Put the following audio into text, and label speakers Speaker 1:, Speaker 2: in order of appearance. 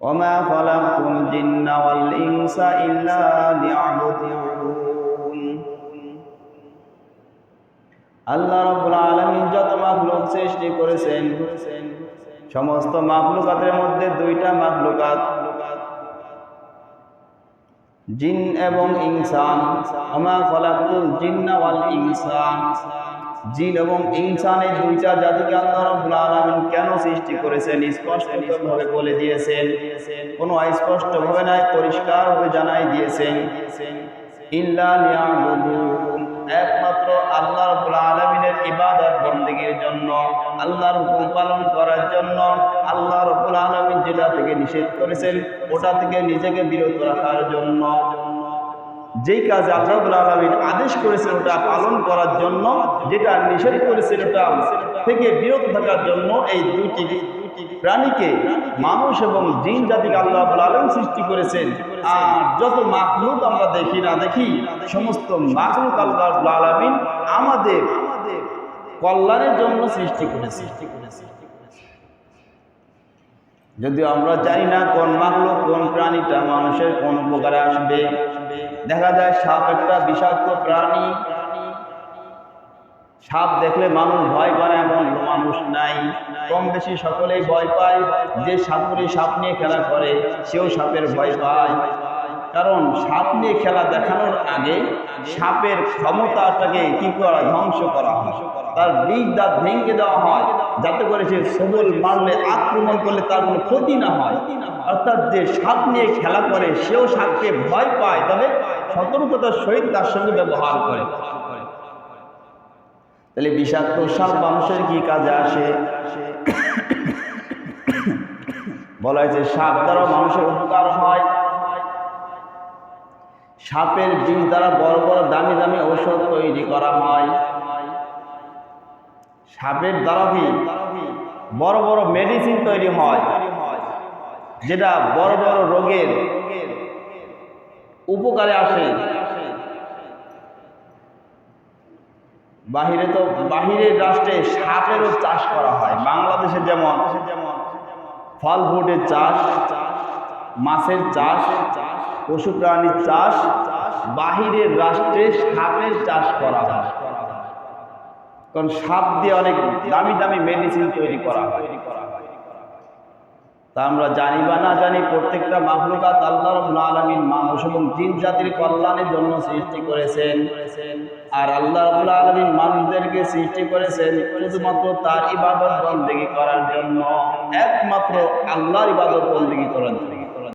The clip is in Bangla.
Speaker 1: وما خلقت الجن والإنس إلا ليعبدون আল্লাহ রাব্বুল আলামিন যত মাখলুক সৃষ্টি করেছেন সমস্ত মাখলুকাতের মধ্যে দুইটা মাখলুকাত জিন এবং ইনসান আমা খলাকুল জিন্না ওয়াল ইনসান জিন এবং ইনসান এই দুই চার জাতিকে আল্লাহ রব্বুল আলামিন কেন সৃষ্টি করেছেন? স্পষ্ট ভাবে বলে দিয়েছেন। কোনো স্পষ্টভাবে নাই পরিষ্কারভাবে জানাই দিয়েছেন। ইল্লা লিয়াবুদুন একমাত্র আল্লাহ রব্বুল আলামিনের ইবাদত বন্দেগীর জন্য, আল্লাহর হুকুম পালন করার জন্য আল্লাহ রব্বুল আলামিন যেটা থেকে নিষেধ করেছেন, ওটা থেকে নিজেকে বিরত রাখার জন্য। যেই কাজে আল্লাহ রব্বুল আলামিন আদেশ করেছেন ওটা পালন করার জন্য, যেটা নিষেধ করেছেন ওটা থেকে বিরত থাকার জন্য এই দুইটি প্রাণীকে মানুষ এবং জিন জাতিকে আল্লাহ আলামিন সৃষ্টি করেছেন। আর যত মাখলুক আমরা দেখি না দেখি, সমস্ত মাখলুক আল্লাহ আলামিন আমাদের কল্যাণের জন্য সৃষ্টি করে সৃষ্টি করে যদিও আমরা জানি না কোন মাখলুক কোন প্রাণীটা মানুষের কোন উপকারে আসবে দেখা যায় সাপ একটা বিষাক্ত প্রাণী। সাপ দেখলে মানুষ ভয় পায় এমন মানুষ নাই। কম বেশি সকলেই ভয় পায়। যে সাপুরে সাপ নিয়ে খেলা করে, সেও সাপের ভয় পায়। কারণ সাপ নিয়ে খেলা দেখানোর আগে সাপের ক্ষমতাটাকে কি করা, ধ্বংস করা হয়। তার বীজ দাঁত ভেঙে দেওয়া হয়, যাতে করে সে সবল মারলে আক্রমণ করলে তার কোনো ক্ষতি না হয়। অর্থাৎ যে সাপ নিয়ে খেলা করে, সেও সাপকে ভয় পায়, তবে সতর্কতার সহিত তার সঙ্গে ব্যবহার করে। তাহলে বিষাক্ত সাপ মানুষের কি কাজে আসে? বলা হয়েছে, সাপ দ্বারা মানুষের উপকার হয়। সাপের বীজ দ্বারা বড় বড় দামি দামি ঔষধ তৈরি করা হয়। সাপের দ্বারা বড় বড় মেডিসিন তৈরি হয়, যেটা বড় বড় রোগের উপকারে আসে। বাহিরে তো বাহিরের রাষ্ট্রে সাপেরও চাষ করা হয়। বাংলাদেশে যেমন ফল ফ্রুটের চাষ, মাছের চাষ চাষ পশু প্রাণীর চাষ বাহিরের রাষ্ট্রে সাপের চাষ করা হয়। কারণ সাপ দিয়ে অনেক দামি দামি মেডিসিন তৈরি করা হয়। তা আমরা জানি বা না জানি, প্রত্যেকটা মাহলুকাত আল্লাহ আলামিন মানুষ এবং জিন জাতির কল্যাণের জন্য সৃষ্টি করেছেন। আর আল্লাহ রাব্বুল আলামিন মানুষদেরকে সৃষ্টি করেছেন শুধুমাত্র তার ইবাদত বন্দেগী করার জন্য। একমাত্র আল্লাহর ইবাদত বন্দেগী করার জন্য।